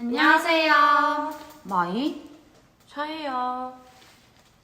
안녕하세요. 마이? 저예요.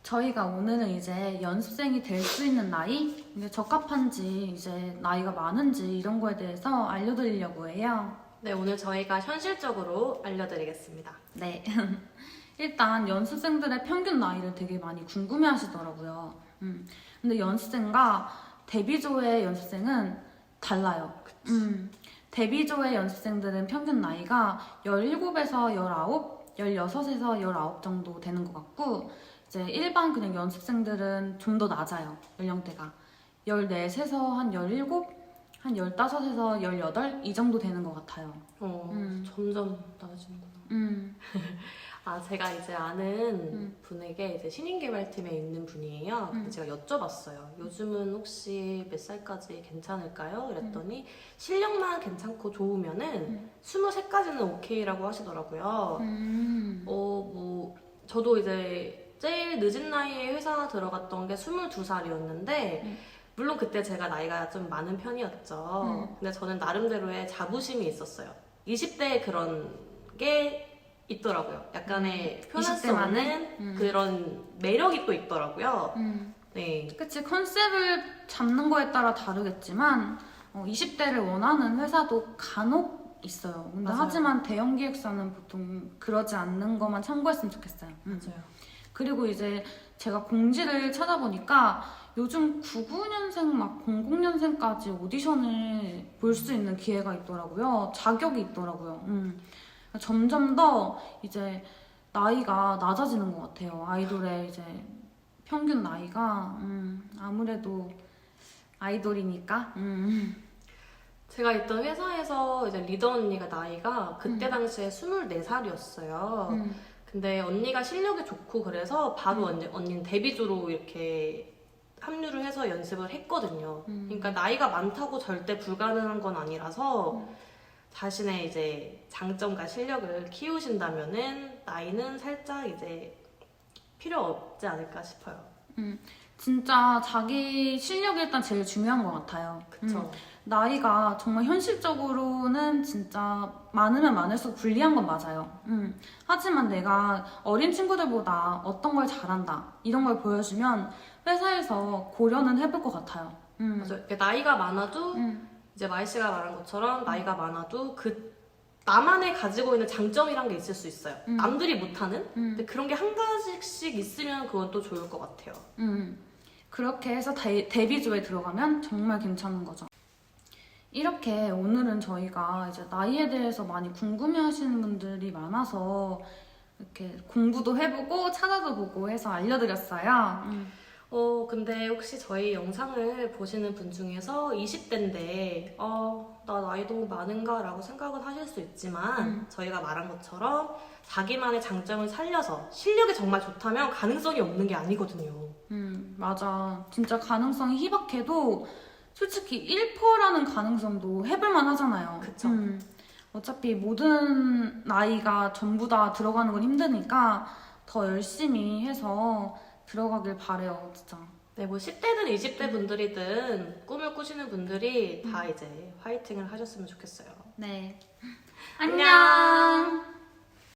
저희가 오늘은 이제 연습생이 될 수 있는 나이? 이게 적합한지, 이제 나이가 많은지 이런 거에 대해서 알려드리려고 해요. 네, 오늘 저희가 현실적으로 알려드리겠습니다. 네. 일단 연습생들의 평균 나이를 되게 많이 궁금해 하시더라고요. 음. 근데 연습생과 데뷔조의 연습생은 달라요. 음. 데뷔조의 연습생들은 평균 나이가 17에서 19, 16에서 19 정도 되는 것 같고, 이제 일반 그냥 연습생들은 좀 더 낮아요. 연령대가. 14에서 한 17, 한 15에서 18? 이 정도 되는 것 같아요. 어, 음. 점점 낮아지는구나. 음. 아, 제가 이제 아는 음. 분에게 이제 신인개발팀에 있는 분이에요. 음. 제가 여쭤봤어요. 요즘은 혹시 몇 살까지 괜찮을까요? 그랬더니 실력만 괜찮고 좋으면은 음. 23까지는 오케이라고 하시더라고요. 음. 어, 뭐, 저도 이제 제일 늦은 나이에 회사 들어갔던 게 22살이었는데, 음. 물론 그때 제가 나이가 좀 많은 편이었죠. 음. 근데 저는 나름대로의 자부심이 있었어요. 20대에 그런 게 있더라고요. 약간의 표현할 수 20대 만에? 없는 음. 그런 매력이 또 있더라고요. 음. 네. 그치 컨셉을 잡는 거에 따라 다르겠지만 어, 20대를 원하는 회사도 간혹 있어요. 근데 맞아요. 하지만 대형 기획사는 보통 그러지 않는 것만 참고했으면 좋겠어요. 음. 맞아요. 그리고 이제 제가 공지를 찾아보니까 요즘 99년생 막 00년생까지 오디션을 볼 수 있는 기회가 있더라고요. 자격이 있더라고요. 음. 점점 더 이제 나이가 낮아지는 것 같아요. 아이돌의 이제 평균 나이가 음, 아무래도 아이돌이니까 음. 제가 있던 회사에서 이제 리더 언니가 나이가 그때 음. 당시에 24살이었어요. 음. 근데 언니가 실력이 좋고 그래서 바로 음. 언니, 언니는 데뷔조로 이렇게 합류를 해서 연습을 했거든요. 음. 그러니까 나이가 많다고 절대 불가능한 건 아니라서 음. 자신의 이제 장점과 실력을 키우신다면은 나이는 살짝 이제 필요 없지 않을까 싶어요. 진짜 자기 실력이 일단 제일 중요한 것 같아요. 그쵸? 음. 나이가 정말 현실적으로는 진짜 많으면 많을수록 불리한 건 맞아요. 음. 하지만 내가 어린 친구들보다 어떤 걸 잘한다 이런 걸 보여주면 회사에서 고려는 해볼 것 같아요. 음. 맞아요. 나이가 많아도 음. 이제 마이 씨가 말한 것처럼 나이가 많아도 그 나만의 가지고 있는 장점이란 게 있을 수 있어요. 음. 남들이 못하는? 음. 근데 그런 게 한 가지씩 있으면 그건 또 좋을 것 같아요. 음. 그렇게 해서 데, 데뷔조에 들어가면 정말 괜찮은 거죠. 이렇게 오늘은 저희가 이제 나이에 대해서 많이 궁금해 하시는 분들이 많아서 이렇게 공부도 해보고 찾아도 보고 해서 알려드렸어요. 음. 어, 근데 혹시 저희 영상을 보시는 분 중에서 20대인데, 어, 나 나이 너무 많은가? 라고 생각은 하실 수 있지만, 음. 저희가 말한 것처럼 자기만의 장점을 살려서 실력이 정말 좋다면 가능성이 없는 게 아니거든요. 음, 맞아. 진짜 가능성이 희박해도 솔직히 1%라는 가능성도 해볼만 하잖아요. 그쵸. 음, 어차피 모든 나이가 전부 다 들어가는 건 힘드니까 더 열심히 해서 들어가길 바래요, 진짜. 네, 뭐 10대든 20대 분들이든 꿈을 꾸시는 분들이 다 이제 화이팅을 하셨으면 좋겠어요. 네. 안녕. 안녕.